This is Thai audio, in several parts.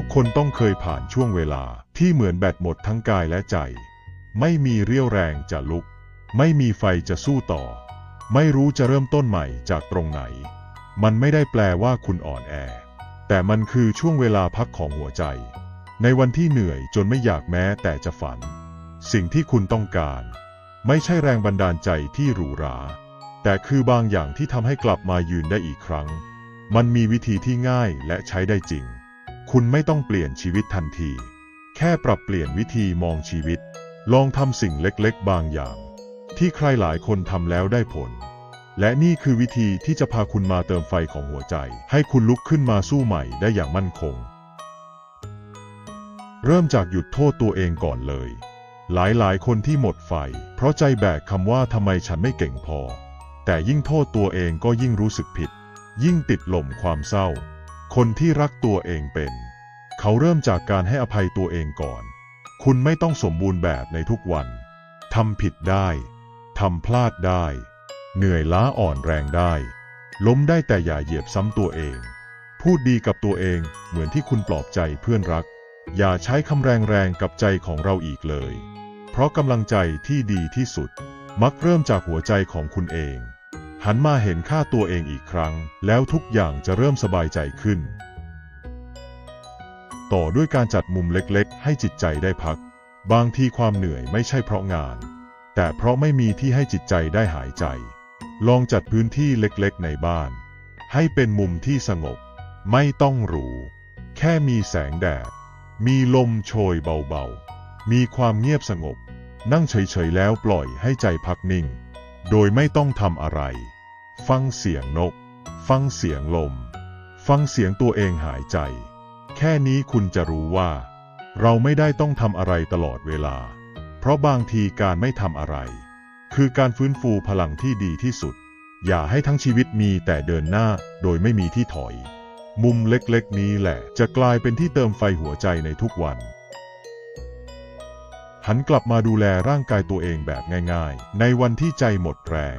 ทุกคนต้องเคยผ่านช่วงเวลาที่เหมือนแบตหมดทั้งกายและใจ ไม่มีเรี่ยวแรงจะลุก ไม่มีไฟจะสู้ต่อ ไม่รู้จะเริ่มต้นใหม่จากตรงไหน มันไม่ได้แปลว่าคุณอ่อนแอ แต่มันคือช่วงเวลาพักของหัวใจ ในวันที่เหนื่อยจนไม่อยากแม้แต่จะฝัน สิ่งที่คุณต้องการ ไม่ใช่แรงบันดาลใจที่หรูหรา แต่คือบางอย่างที่ทำให้กลับมายืนได้อีกครั้ง มันมีวิธีที่ง่ายและใช้ได้จริง คุณไม่ต้องเปลี่ยนชีวิตทันที แค่ปรับเปลี่ยนวิธีมองชีวิต ลองทำสิ่งเล็กๆ บางอย่าง ที่ใครหลายคนทำแล้วได้ผล และนี่คือวิธีที่จะพาคุณมาเติมไฟของหัวใจ ให้คุณลุกขึ้นมาสู้ใหม่ได้อย่างมั่นคง เริ่มจากหยุดโทษตัวเองก่อนเลย หลายๆ คนที่หมดไฟ เพราะใจแบกคำว่าทำไมฉันไม่เก่งพอ แต่ยิ่งโทษตัวเองก็ยิ่งรู้สึกผิด ยิ่งติดหล่มความเศร้า คนที่รักตัวเองเป็น เขาเริ่มจากการให้อภัยตัวเองก่อน คุณไม่ต้องสมบูรณ์แบบในทุกวัน ทำผิดได้ ทำพลาดได้ เหนื่อยล้าอ่อนแรงได้ ล้มได้แต่อย่าเหยียบซ้ำตัวเอง พูดดีกับตัวเองเหมือนที่คุณปลอบใจเพื่อนรัก อย่าใช้คำแรงๆกับใจของเราอีกเลย เพราะกำลังใจที่ดีที่สุด มักเริ่มจากหัวใจของคุณเอง หันมาเห็นค่าตัวเองอีกครั้ง แล้วทุกอย่างจะเริ่มสบายใจขึ้น ต่อด้วยการจัดมุมเล็กๆ ให้จิตใจได้พัก บางทีความเหนื่อยไม่ใช่เพราะงาน แต่เพราะไม่มีที่ให้จิตใจได้หายใจ ลองจัดพื้นที่เล็กๆ ในบ้าน ให้เป็นมุมที่สงบ ไม่ต้องหรู แค่มีแสงแดด มีลมโชยเบาๆ มีความเงียบสงบ นั่งเฉยๆแล้วปล่อยให้ใจพักนิ่ง โดยไม่ต้องทำอะไร ฟังเสียงนก ฟังเสียงลม ฟังเสียงตัวเองหายใจ แค่นี้คุณจะรู้ว่า เราไม่ได้ต้องทำอะไรตลอดเวลา เพราะบางทีการไม่ทำอะไร คือการฟื้นฟูพลังที่ดีที่สุด อย่าให้ทั้งชีวิตมีแต่เดินหน้าโดยไม่มีที่ถอย มุมเล็กๆ นี้แหละจะกลายเป็นที่เติมไฟหัวใจในทุกวัน หันกลับมาดูแลร่างกายตัวเองแบบง่ายๆ ในวันที่ใจหมดแรง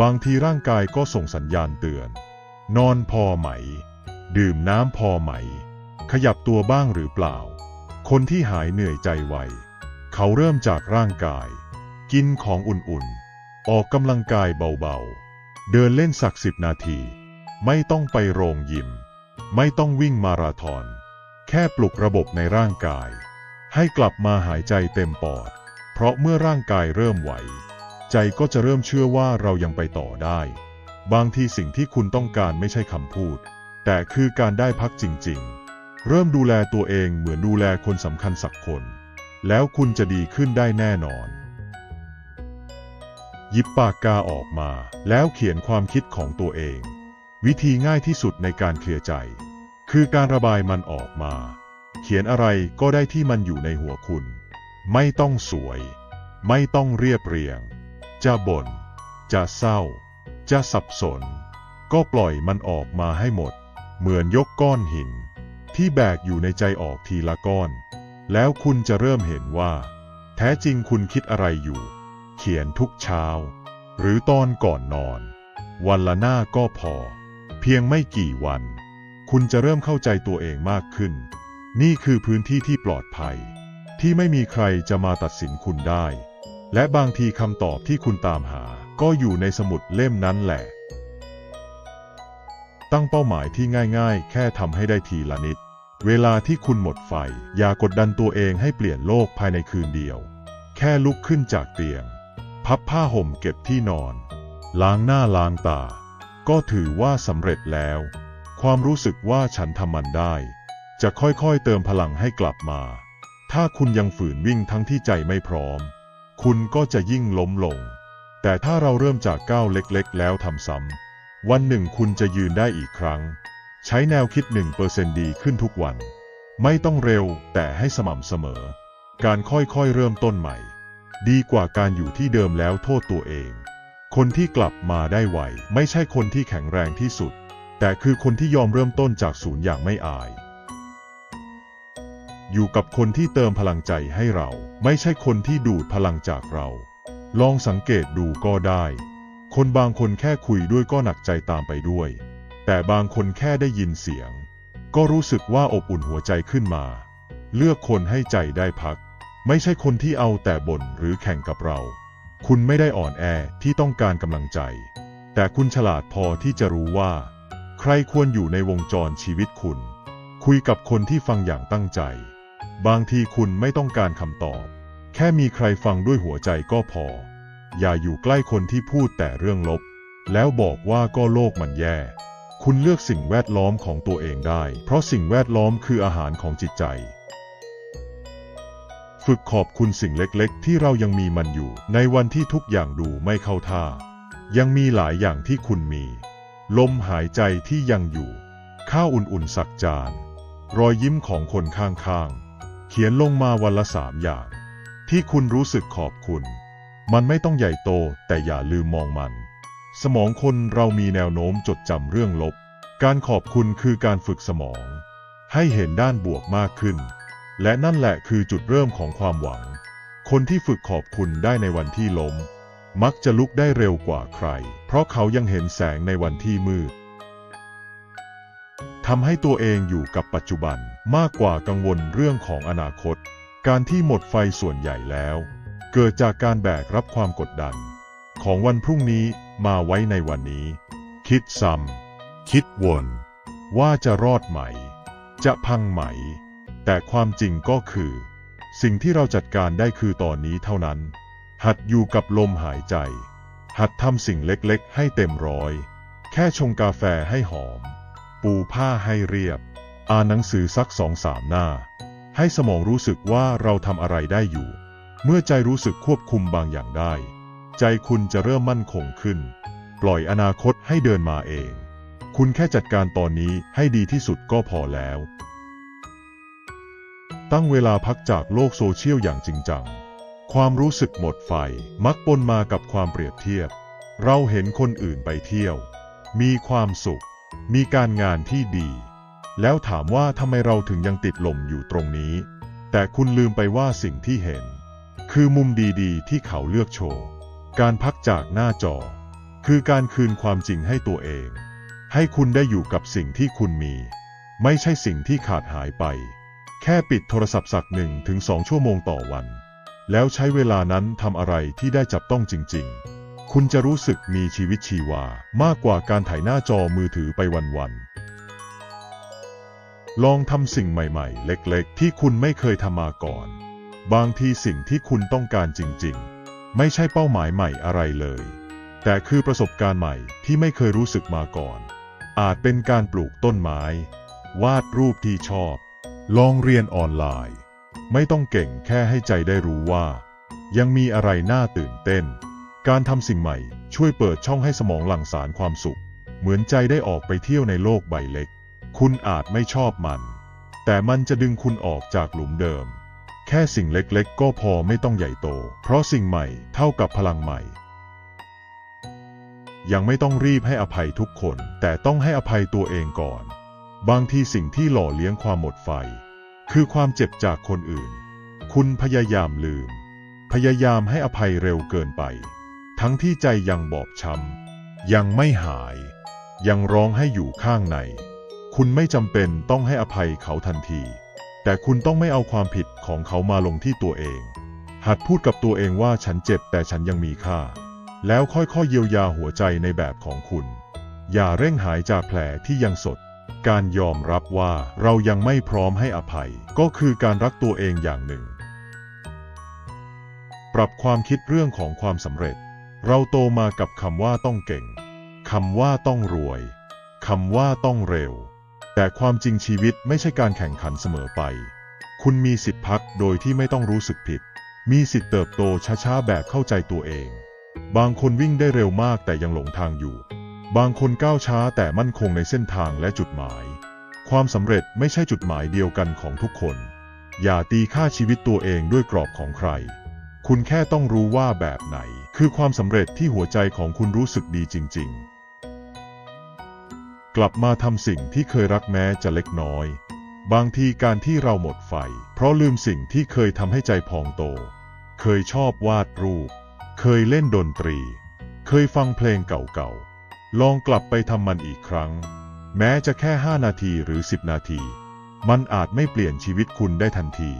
บางทีร่างกายก็ส่งสัญญาณเตือน นอนพอไหม ดื่มน้ำพอไหม ขยับตัวบ้างหรือเปล่า คนที่หายเหนื่อยใจไว เขาเริ่มจากร่างกาย กินของอุ่นๆ ออกกำลังกายเบาๆ เดินเล่นสักสิบนาที ไม่ต้องไปโรงยิม ไม่ต้องวิ่งมาราธอน แค่ปลุกระบบในร่างกาย ให้กลับมาหายใจเต็มปอด เพราะเมื่อร่างกายเริ่มไหว ใจก็จะเริ่มเชื่อว่าเรายังไปต่อได้ บางทีสิ่งที่คุณต้องการไม่ใช่คำพูด แต่คือการได้พักจริง ๆ เริ่มดูแลตัวเองเหมือนดูแลคนสำคัญสักคน แล้วคุณจะดีขึ้นได้แน่นอน หยิบปากกาออกมา แล้วเขียนความคิดของตัวเอง วิธีง่ายที่สุดในการเคลียร์ใจ คือการระบายมันออกมา เขียนอะไรก็ได้ที่มันอยู่ในหัวคุณ ไม่ต้องสวย ไม่ต้องเรียบเรียง จะบน่น จะเศร้า จะสับสน ก็ปล่อยมันออกมาให้หมด เหมือนยกก้อนหิน ที่แบกอยู่ในใจออกทีละก้อน แล้วคุณจะเริ่มเห็นว่า แท้จริงคุณคิดอะไรอยู่ เขียนทุกเช้า หรือตอนก่อนนอน วันละหน้าก็พอ เพียงไม่กี่วัน คุณจะเริ่มเข้าใจตัวเองมากขึ้น นี่คือพื้นที่ที่ปลอดภัย ที่ไม่มีใครจะมาตัดสินคุณได้ และบางทีคำตอบที่คุณตามหา ก็อยู่ในสมุดเล่มนั้นแหละ ตั้งเป้าหมายที่ง่ายๆ แค่ทำให้ได้ทีละนิด เวลาที่คุณหมดไฟ อย่ากดดันตัวเองให้เปลี่ยนโลกภายในคืนเดียว แค่ลุกขึ้นจากเตียง พับผ้าห่มเก็บที่นอน ล้างหน้าล้างตา ก็ถือว่าสำเร็จแล้ว ความรู้สึกว่าฉันทำมันได้ จะค่อยๆเติมพลังให้กลับมา ถ้าคุณยังฝืนวิ่งทั้งที่ใจไม่พร้อม คุณก็จะยิ่งล้มลง แต่ถ้าเราเริ่มจากก้าวเล็กๆ แล้วทำซ้ำ วันหนึ่งคุณจะยืนได้อีกครั้ง ใช้แนวคิด1%ดีขึ้นทุกวัน ไม่ต้องเร็วแต่ให้สม่ำเสมอ การค่อยๆเริ่มต้นใหม่ ดีกว่าการอยู่ที่เดิมแล้วโทษตัวเอง คนที่กลับมาได้ไวไม่ใช่คนที่แข็งแรงที่สุด แต่คือคนที่ยอมเริ่มต้นจากศูนย์อย่างไม่อาย อยู่กับคนที่เติมพลังใจให้เรา ไม่ใช่คนที่ดูดพลังจากเรา ลองสังเกตดูก็ได้ คนบางคนแค่คุยด้วยก็หนักใจตามไปด้วย แต่บางคนแค่ได้ยินเสียง ก็รู้สึกว่าอบอุ่นหัวใจขึ้นมา เลือกคนให้ใจได้พัก ไม่ใช่คนที่เอาแต่บ่นหรือแข่งกับเรา คุณไม่ได้อ่อนแอที่ต้องการกำลังใจ แต่คุณฉลาดพอที่จะรู้ว่า ใครควรอยู่ในวงจรชีวิตคุณ คุยกับคนที่ฟังอย่างตั้งใจ บางทีคุณไม่ต้องการคำตอบ แค่มีใครฟังด้วยหัวใจก็พอ อย่าอยู่ใกล้คนที่พูดแต่เรื่องลบ แล้วบอกว่าก็โลกมันแย่ คุณเลือกสิ่งแวดล้อมของตัวเองได้ เพราะสิ่งแวดล้อมคืออาหารของจิตใจ ฝึกขอบคุณสิ่งเล็กๆ ที่เรายังมีมันอยู่ ในวันที่ทุกอย่างดูไม่เข้าท่า ยังมีหลายอย่างที่คุณมี ลมหายใจที่ยังอยู่ ข้าวอุ่นๆสักจาน รอยยิ้มของคนข้างๆ เขียนลงมาวันละสามอย่าง ที่คุณรู้สึกขอบคุณ มันไม่ต้องใหญ่โตแต่อย่าลืมมองมัน สมองคนเรามีแนวโน้มจดจำเรื่องลบ การขอบคุณคือการฝึกสมอง ให้เห็นด้านบวกมากขึ้น และนั่นแหละคือจุดเริ่มของความหวัง คนที่ฝึกขอบคุณได้ในวันที่ล้ม มักจะลุกได้เร็วกว่าใคร เพราะเขายังเห็นแสงในวันที่มืด ทำให้ตัวเองอยู่กับปัจจุบันมากกว่ากังวลเรื่องของอนาคต การที่หมดไฟส่วนใหญ่แล้ว เกิดจากการแบกรับความกดดัน ของวันพรุ่งนี้มาไว้ในวันนี้ คิดซ้ำคิดวน ว่าจะรอดไหม จะพังไหม แต่ความจริงก็คือ สิ่งที่เราจัดการได้คือตอนนี้เท่านั้น หัดอยู่กับลมหายใจ หัดทำสิ่งเล็กๆ ให้เต็มร้อย แค่ชงกาแฟให้หอม ปูผ้าให้เรียบ อ่านหนังสือสักสองสามหน้า ให้สมองรู้สึกว่าเราทำอะไรได้อยู่ เมื่อใจรู้สึกควบคุมบางอย่างได้ ใจคุณจะเริ่มมั่นคงขึ้น ปล่อยอนาคตให้เดินมาเอง คุณแค่จัดการตอนนี้ให้ดีที่สุดก็พอแล้ว ตั้งเวลาพักจากโลกโซเชียลอย่างจริงจัง ความรู้สึกหมดไฟมักปนมากับความเปรียบเทียบ เราเห็นคนอื่นไปเที่ยว มีความสุข มีการงานที่ดี แล้วถามว่าทำไมเราถึงยังติดลมอยู่ตรงนี้ แต่คุณลืมไปว่าสิ่งที่เห็น คือมุมดีๆ ที่เขาเลือกโชว์ การพักจากหน้าจอ คือการคืนความจริงให้ตัวเอง ให้คุณได้อยู่กับสิ่งที่คุณมี ไม่ใช่สิ่งที่ขาดหายไป แค่ปิดโทรศัพท์สักหนึ่งถึงสองชั่วโมงต่อวัน แล้วใช้เวลานั้นทำอะไรที่ได้จับต้องจริง ๆ คุณจะรู้สึกมีชีวิตชีวามากกว่าการถ่ายหน้าจอมือถือไปวันๆ ลองทำสิ่งใหม่ๆ เล็กๆ ที่คุณไม่เคยทำมาก่อน บางทีสิ่งที่คุณต้องการจริงๆ ไม่ใช่เป้าหมายใหม่อะไรเลย แต่คือประสบการณ์ใหม่ที่ไม่เคยรู้สึกมาก่อน อาจเป็นการปลูกต้นไม้ วาดรูปที่ชอบ ลองเรียนออนไลน์ ไม่ต้องเก่งแค่ให้ใจได้รู้ว่า ยังมีอะไรน่าตื่นเต้น การทำสิ่งใหม่ช่วยเปิดช่องให้สมองหลั่งสารความสุข เหมือนใจได้ออกไปเที่ยวในโลกใบเล็ก คุณอาจไม่ชอบมัน แต่มันจะดึงคุณออกจากหลุมเดิม แค่สิ่งเล็กๆ ก็พอไม่ต้องใหญ่โต เพราะสิ่งใหม่เท่ากับพลังใหม่ ยังไม่ต้องรีบให้อภัยทุกคน แต่ต้องให้อภัยตัวเองก่อน บางทีสิ่งที่หล่อเลี้ยงความหมดไฟ คือความเจ็บจากคนอื่น คุณพยายามลืม พยายามให้อภัยเร็วเกินไป ทั้งที่ใจยังบอบช้ำยังไม่หาย ยังร้องให้อยู่ข้างใน คุณไม่จำเป็นต้องให้อภัยเขาทันที แต่คุณต้องไม่เอาความผิดของเขามาลงที่ตัวเอง หัดพูดกับตัวเองว่าฉันเจ็บแต่ฉันยังมีค่า แล้วค่อยๆเยียวยาหัวใจในแบบของคุณ อย่าเร่งหายจากแผลที่ยังสด การยอมรับว่าเรายังไม่พร้อมให้อภัย ก็คือการรักตัวเองอย่างหนึ่ง ปรับความคิดเรื่องของความสำเร็จ เราโตมากับคำว่าต้องเก่ง คำว่าต้องรวย คำว่าต้องเร็ว แต่ความจริงชีวิตไม่ใช่การแข่งขันเสมอไป คุณมีสิทธิ์พักโดยที่ไม่ต้องรู้สึกผิด มีสิทธิ์เติบโตช้าๆแบบเข้าใจตัวเอง บางคนวิ่งได้เร็วมากแต่ยังหลงทางอยู่ บางคนก้าวช้าแต่มั่นคงในเส้นทางและจุดหมาย ความสำเร็จไม่ใช่จุดหมายเดียวกันของทุกคน อย่าตีค่าชีวิตตัวเองด้วยกรอบของใคร คุณแค่ต้องรู้ว่าแบบไหน คือความสำเร็จที่หัวใจของคุณรู้สึกดีจริง ๆ กลับมาทำสิ่งที่เคยรักแม้จะเล็กน้อย บางทีการที่เราหมดไฟ เพราะลืมสิ่งที่เคยทำให้ใจพองโต เคยชอบวาดรูป เคยเล่นดนตรี เคยฟังเพลงเก่าๆ ลองกลับไปทำมันอีกครั้ง แม้จะแค่ 5 นาทีหรือ 10 นาที มันอาจไม่เปลี่ยนชีวิตคุณได้ทันที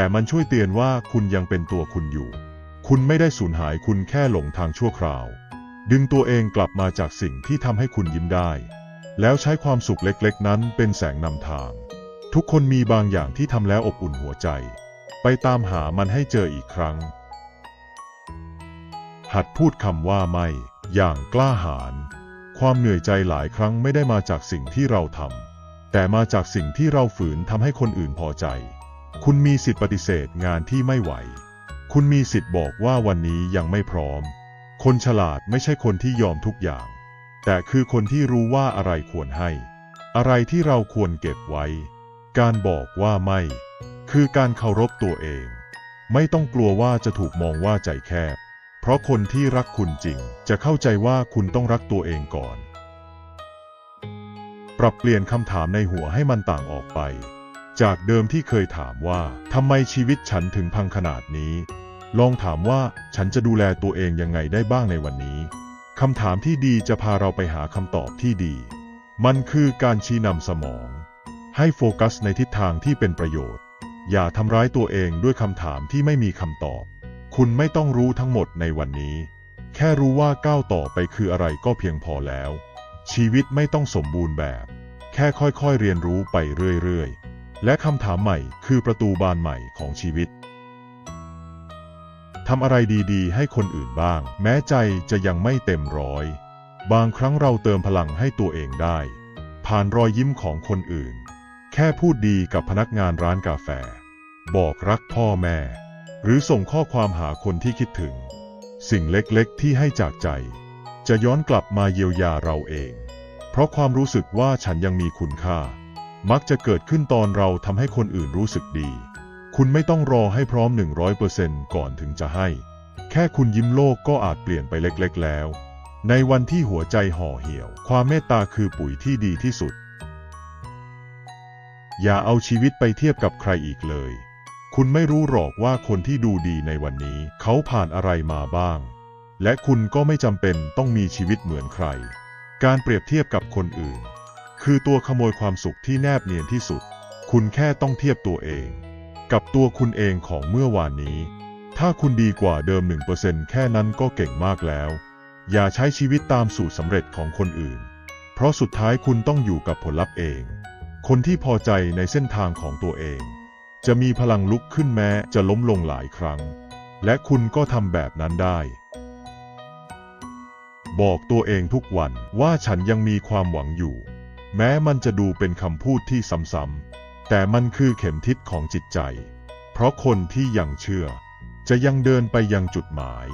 แต่มันช่วยเตือนว่าคุณยังเป็นตัวคุณอยู่ คุณไม่ได้สูญหายคุณแค่หลงทางชั่วคราว ดึงตัวเองกลับมาจากสิ่งที่ทำให้คุณยิ้มได้ แล้วใช้ความสุขเล็กๆ นั้นเป็นแสงนำทาง ทุกคนมีบางอย่างที่ทำแล้วอบอุ่นหัวใจ ไปตามหามันให้เจออีกครั้ง หัดพูดคำว่าไม่ อย่างกล้าหาญความเหนื่อยใจหลายครั้งไม่ได้มาจากสิ่งที่เราทำแต่มาจากสิ่งที่เราฝืนทำให้คนอื่นพอใจ คุณมีสิทธิ์ปฏิเสธงานที่ไม่ไหว คุณมีสิทธิ์บอกว่าวันนี้ยังไม่พร้อม คนฉลาดไม่ใช่คนที่ยอมทุกอย่าง แต่คือคนที่รู้ว่าอะไรควรให้ อะไรที่เราควรเก็บไว้ การบอกว่าไม่ คือการเคารพตัวเอง ไม่ต้องกลัวว่าจะถูกมองว่าใจแคบ เพราะคนที่รักคุณจริง จะเข้าใจว่าคุณต้องรักตัวเองก่อน ปรับเปลี่ยนคำถามในหัวให้มันต่างออกไป จากเดิมที่เคยถามว่าทำไมชีวิตฉันถึงพังขนาดนี้ ลองถามว่าฉันจะดูแลตัวเองยังไงได้บ้างในวันนี้คำถามที่ดีจะพาเราไปหาคำตอบที่ดี มันคือการชี้นำสมอง ให้โฟกัสในทิศทางที่เป็นประโยชน์ อย่าทำร้ายตัวเองด้วยคำถามที่ไม่มีคำตอบ คุณไม่ต้องรู้ทั้งหมดในวันนี้ แค่รู้ว่าก้าวต่อไปคืออะไรก็เพียงพอแล้ว ชีวิตไม่ต้องสมบูรณ์แบบ แค่ค่อยๆเรียนรู้ไปเรื่อยๆ และคำถามใหม่คือประตูบานใหม่ของชีวิตทำอะไรดีๆ ให้คนอื่นบ้าง แม้ใจจะยังไม่เต็มร้อย บางครั้งเราเติมพลังให้ตัวเองได้ ผ่านรอยยิ้มของคนอื่น แค่พูดดีกับพนักงานร้านกาแฟ บอกรักพ่อแม่ หรือส่งข้อความหาคนที่คิดถึง สิ่งเล็กๆ ที่ให้จากใจ จะย้อนกลับมาเยียวยาเราเอง เพราะความรู้สึกว่าฉันยังมีคุณค่า มักจะเกิดขึ้นตอนเราทำให้คนอื่นรู้สึกดี คุณไม่ต้องรอให้พร้อม 100%ก่อนถึงจะให้ แค่คุณยิ้มโลกก็อาจเปลี่ยนไปเล็กๆ แล้ว ในวันที่หัวใจห่อเหี่ยว ความเมตตาคือปุ๋ยที่ดีที่สุด อย่าเอาชีวิตไปเทียบกับใครอีกเลย คุณไม่รู้หรอกว่าคนที่ดูดีในวันนี้ เขาผ่านอะไรมาบ้าง และคุณก็ไม่จำเป็นต้องมีชีวิตเหมือนใคร การเปรียบเทียบกับคนอื่น คือตัวขโมยความสุขที่แนบเนียนที่สุด คุณแค่ต้องเทียบตัวเอง กับตัวคุณเองของเมื่อวานนี้ ถ้าคุณดีกว่าเดิม 1%แค่นั้นก็เก่งมากแล้ว อย่าใช้ชีวิตตามสูตรสำเร็จของคนอื่น เพราะสุดท้ายคุณต้องอยู่กับผลลัพธ์เอง คนที่พอใจในเส้นทางของตัวเอง จะมีพลังลุกขึ้นแม้จะล้มลงหลายครั้ง และคุณก็ทำแบบนั้นได้บอกตัวเองทุกวันว่าฉันยังมีความหวังอยู่ แม้มันจะดูเป็นคำพูดที่ซ้ำๆ แต่มันคือเข็มทิศของจิตใจ เพราะคนที่ยังเชื่อ จะยังเดินไปยังจุดหมาย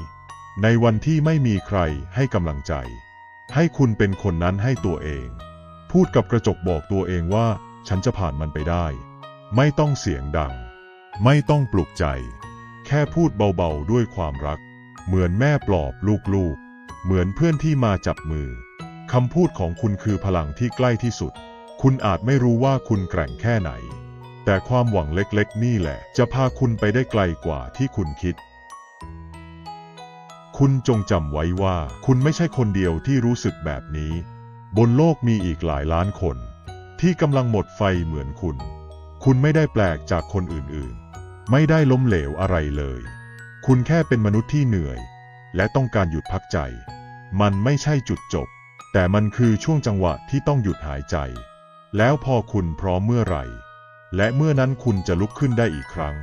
ในวันที่ไม่มีใครให้กำลังใจ ให้คุณเป็นคนนั้นให้ตัวเอง พูดกับกระจกบอกตัวเองว่า ฉันจะผ่านมันไปได้ ไม่ต้องเสียงดัง ไม่ต้องปลุกใจ แค่พูดเบาๆด้วยความรัก เหมือนแม่ปลอบลูกๆ เหมือนเพื่อนที่มาจับมือ คำพูดของคุณคือพลังที่ใกล้ที่สุด คุณอาจไม่รู้ว่าคุณแกร่งแค่ไหน แต่ความหวังเล็กๆ นี่แหละ จะพาคุณไปได้ไกลกว่าที่คุณคิด คุณจงจำไว้ว่าคุณไม่ใช่คนเดียวที่รู้สึกแบบนี้ บนโลกมีอีกหลายล้านคน ที่กำลังหมดไฟเหมือนคุณ คุณไม่ได้แปลกจากคนอื่นๆ ไม่ได้ล้มเหลวอะไรเลย คุณแค่เป็นมนุษย์ที่เหนื่อย และต้องการหยุดพักใจ มันไม่ใช่จุดจบ แต่มันคือช่วงจังหวะที่ต้องหยุดหายใจ แล้วพอคุณพร้อมเมื่อไหร่ และเมื่อนั้นคุณจะลุกขึ้นได้อีกครั้ง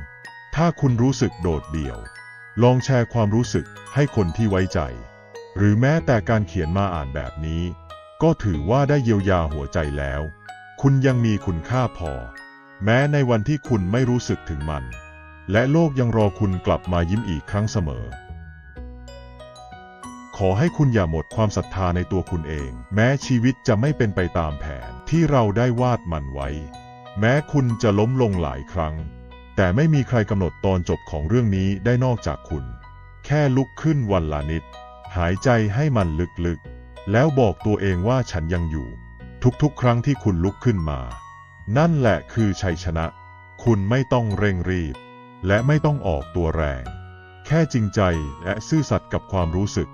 ถ้าคุณรู้สึกโดดเดี่ยว ลองแชร์ความรู้สึกให้คนที่ไว้ใจ หรือแม้แต่การเขียนมาอ่านแบบนี้ ก็ถือว่าได้เยียวยาหัวใจแล้ว คุณยังมีคุณค่าพอ แม้ในวันที่คุณไม่รู้สึกถึงมัน และโลกยังรอคุณกลับมายิ้มอีกครั้งเสมอ ขอให้คุณอย่าหมดความศรัทธาในตัวคุณเอง แม้ชีวิตจะไม่เป็นไปตามแผนที่เราได้วาดมันไว้ แม้คุณจะล้มลงหลายครั้ง แต่ไม่มีใครกำหนดตอนจบของเรื่องนี้ได้นอกจากคุณ แค่ลุกขึ้นวันละนิด หายใจให้มันลึกๆ แล้วบอกตัวเองว่าฉันยังอยู่ ทุกๆ ครั้งที่คุณลุกขึ้นมา นั่นแหละคือชัยชนะ คุณไม่ต้องเร่งรีบ และไม่ต้องออกตัวแรง แค่จริงใจและซื่อสัตย์กับความรู้สึก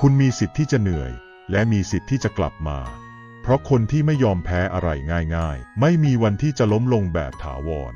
คุณมีสิทธิ์ที่จะเหนื่อย และมีสิทธิ์ที่จะกลับมา เพราะคนที่ไม่ยอมแพ้อะไรง่าย ๆ ไม่มีวันที่จะล้มลงแบบถาวร